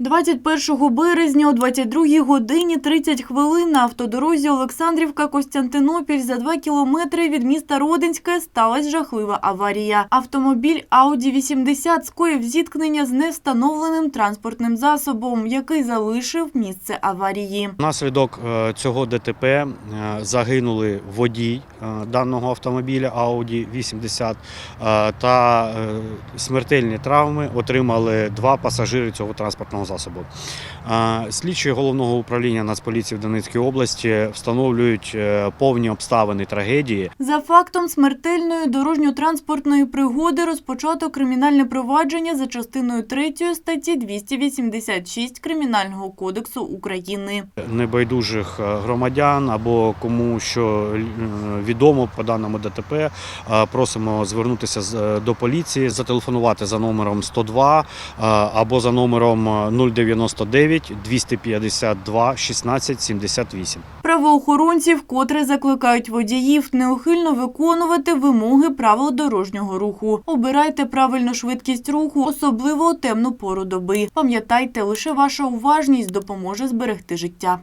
21 березня о 22 годині 30 хвилин на автодорозі Олександрівка-Костянтинопіль за 2 кілометри від міста Родинське сталася жахлива аварія. Автомобіль Audi 80 скоїв зіткнення з невстановленим транспортним засобом, який залишив місце аварії. Внаслідок е, цього ДТП е, загинули водій е, даного автомобіля Audi 80 е, та смертельні травми отримали два пасажири цього транспортного засобу. Слідчі головного управління Нацполіції в Донецькій області встановлюють е, повні обставини трагедії. За фактом смертельної дорожньо-транспортної пригоди розпочато кримінальне провадження за частиною 3 статті 286 Кримінального кодексу України. Небайдужих е, громадян або кому що е, відомо по даному ДТП, просимо звернутися до поліції, зателефонувати за номером 102 е, або за номером 099 252 16 78. Правоохоронці вкотре закликають водіїв неухильно виконувати вимоги правил дорожнього руху. Обирайте правильну швидкість руху, особливо темну пору доби. Пам'ятайте, лише ваша уважність допоможе зберегти життя.